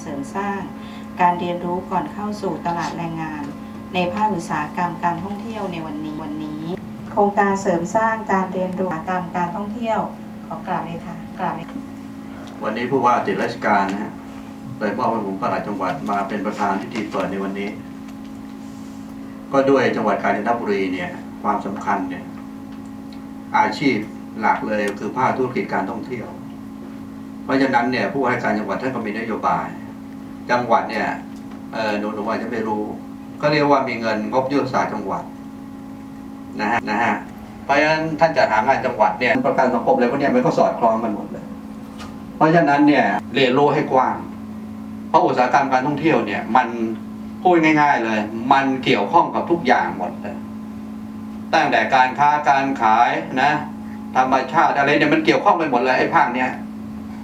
เสริมสร้าง การเรียนรู้ก่อนเข้าสู่ตลาดแรงงาน ในภาคอุตสาหกรรมการท่องเที่ยวในวันนี้วันนี้ โครงการเสริมสร้างการเรียนรู้อุตสาหกรรมการท่องเที่ยวขอกราบเลยค่ะกราบเลยวันนี้ผู้ว่าติดราชการนะฮะเลยมอบให้ผมประหลัดจังหวัดมาเป็นประธานพิธีเปิดในวันนี้ ก็ด้วยจังหวัดกาญจนบุรีเนี่ยความสำคัญเนี่ยอาชีพหลักเลยคือภาคธุรกิจการท่องเที่ยว เพราะฉะนั้นเนี่ยผู้ว่าราชการจังหวัดท่านก็มีนโยบาย จังหวัดเนี่ยเออหนูหนูอาจจะไม่รู้ ก็เรียกว่ามีเงินงบยุทธศาสตร์จังหวัดนะฮะนะฮะเพราะฉะนั้นท่านจัดหางานจังหวัดเนี่ยประกันสังคมอะไรพวกเนี้ยมันก็สอดคล้องกันหมดเลย เพราะฉะนั้นเนี่ยเรียนรู้ให้กว้าง เพราะอุตสาหกรรมการท่องเที่ยวเนี่ยมันพูดง่าย ๆเลย มันเกี่ยวข้องกับทุกอย่างหมดเลยตั้งแต่การค้าการขายนะธรรมชาติอะไรเนี่ยมันเกี่ยวข้องไปหมดเลยไอ้ภาคเนี้ย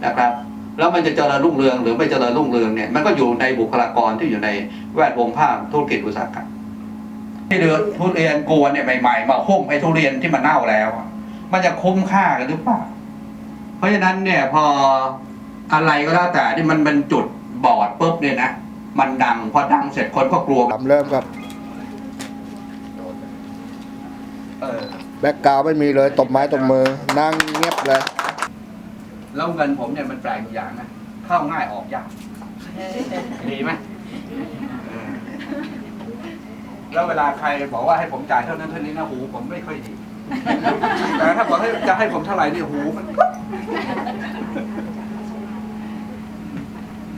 นะครับ แล้วมันจะเจริญรุ่งเรืองหรือไม่เจริญรุ่งเรืองเนี่ยมันก็อยู่ในบุคลากรที่อยู่ในแวดวงภาคธุรกิจอุตสาหกรรมที่เดือทุเรียนกวนเนี่ยใหม่ๆ มาหุ้มไอ้ทุเรียนที่มันเน่าแล้วอะมันจะคุ้มค่ากันหรือเปล่าเพราะฉะนั้นเนี่ยพออะไรก็แล้วแต่ที่มันเป็นจุดบอดปุ๊บเนี่ยนะมันดังพอดังเสร็จคนก็กลัวลำเริ่มครับเออแบ็กกราวด์ไม่มีเลยตบไม้ตบมือ นั่งเงียบเลย แล้วเงินผมเนี่ยมันแปลกอยู่อย่างนะเข้าง่ายออกยากดีไหมแล้วเวลาใครบอกว่าให้ผมจ่ายเท่านั้นเท่านี้นะหูผมไม่ค่อยดีแต่ถ้าบอกให้จะให้ผมเท่าไหร่เนี่ยหูมัน